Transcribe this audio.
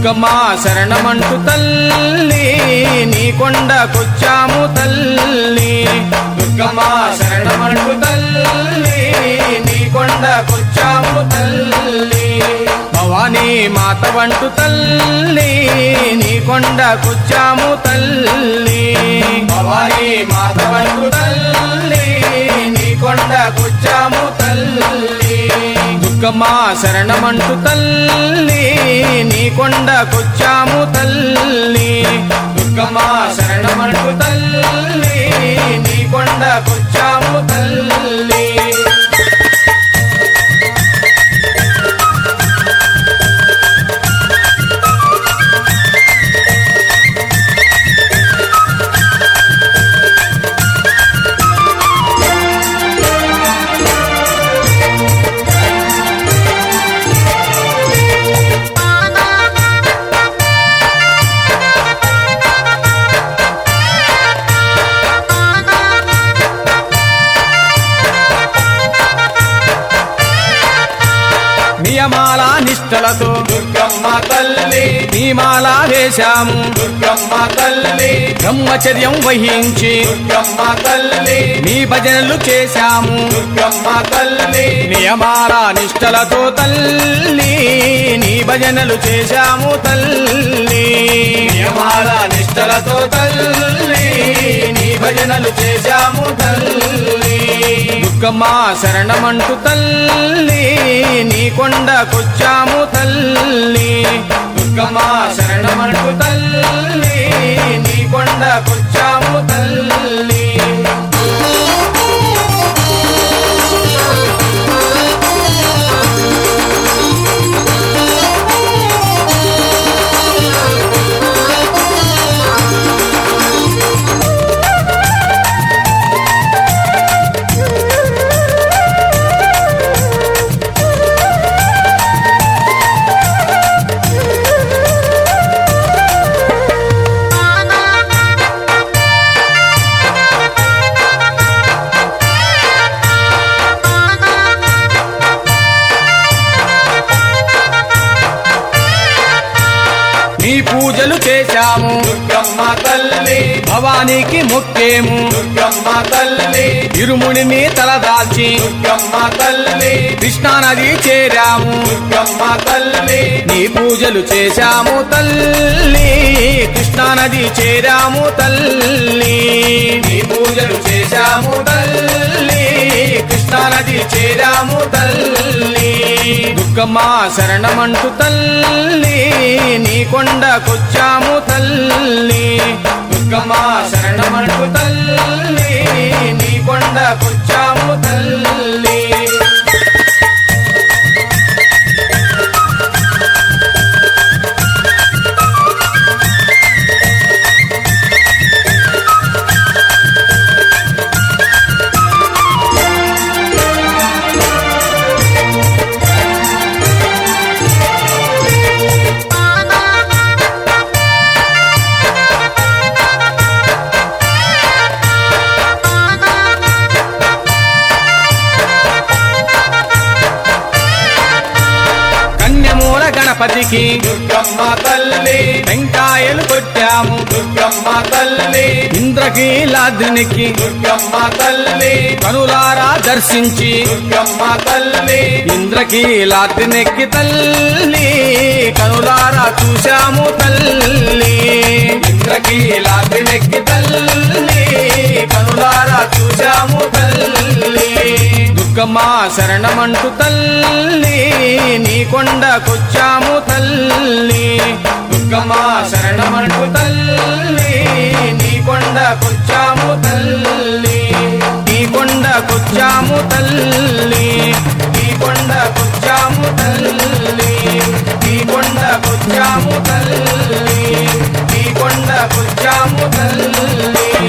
దుర్గమా శరణమంటు తల్లి నీ కొండకొచ్చాము తల్లి. దుర్గమా శరణమంటు తల్లి నీ కొండకొచ్చాము తల్లి. భవానీ మాత వంటు తల్లి నీ కొండకొచ్చాము తల్లి. భవానీ మాత వంటు తల్లి నీ కొండకొచ్చాము తల్లి. దుర్గమా శరణమంటు తల్లి నీ కొండకొచ్చాము తల్లి. దుర్గమా శరణమంటు తల్లి నీ కొండకొచ్చాము నియమాల నిష్టలతో దుర్గమ్మ తల్లి. నియమాల వేశాము. దుర్గమ్మ తల్లి. బ్రహ్మచర్యం వహించి దుర్గమ్మ తల్లి. నీ భజనలు చేశాము. దుర్గమ్మ తల్లి. నియమాల నిష్టలతో తల్లి నీ భజనలు చేశాము తల్లి. నియమాల నిష్టలతో తల్లి. నీ భజనలు చేశాము తల్లి. దుర్గమ్మ శరణమంటు తల్లి నీ కొండకొచ్చాము తల్లి. దుర్గమ్మ శరణమంటు తల్లి నీ కొండకొచ్చాము తల్లి. నీ పూజలు చేశాము. దుర్గమ్మ తల్లి. భవానికి మొక్కేము. దుర్గమ్మ తల్లి. ఇరుముడిని తలదాల్చి దుర్గమ్మ తల్లి. కృష్ణానది చేరాము. దుర్గమ్మ తల్లి. నీ పూజలు చేశాము తల్లి. కృష్ణానది చేరాము తల్లి. నీ పూజలు చేశాము తల్లి. కృష్ణానది చేరాము తల్లి. దుర్గమ్మ శరణమంటు తల్లి నీ కొండకొచ్చాము తల్లి. దుర్గమ్మ శరణమంటు తల్లి నీ కొండకొచ్చాము తల్లి. గణపతికి. దుర్గమ్మ తల్లి. వెంకాయలు కొట్టాము. దుర్గమ్మ తల్లి. ఇంద్రకీలాద్రికి దుర్గమ్మ తల్లి. కనులారా దర్శించి. దుర్గమ్మ తల్లి. ఇంద్రకీలాద్రినెక్కి తల్లి. కనులారా చూశాము తల్లి. దుర్గమా శరణమంటు తల్లి నీ కొండకొచ్చాము తల్లి. దుర్గమా శరణమంటు తల్లి నీ కొండకొచ్చాము తల్లి. నీ కొండకొచ్చాము తల్లి నీ కొండ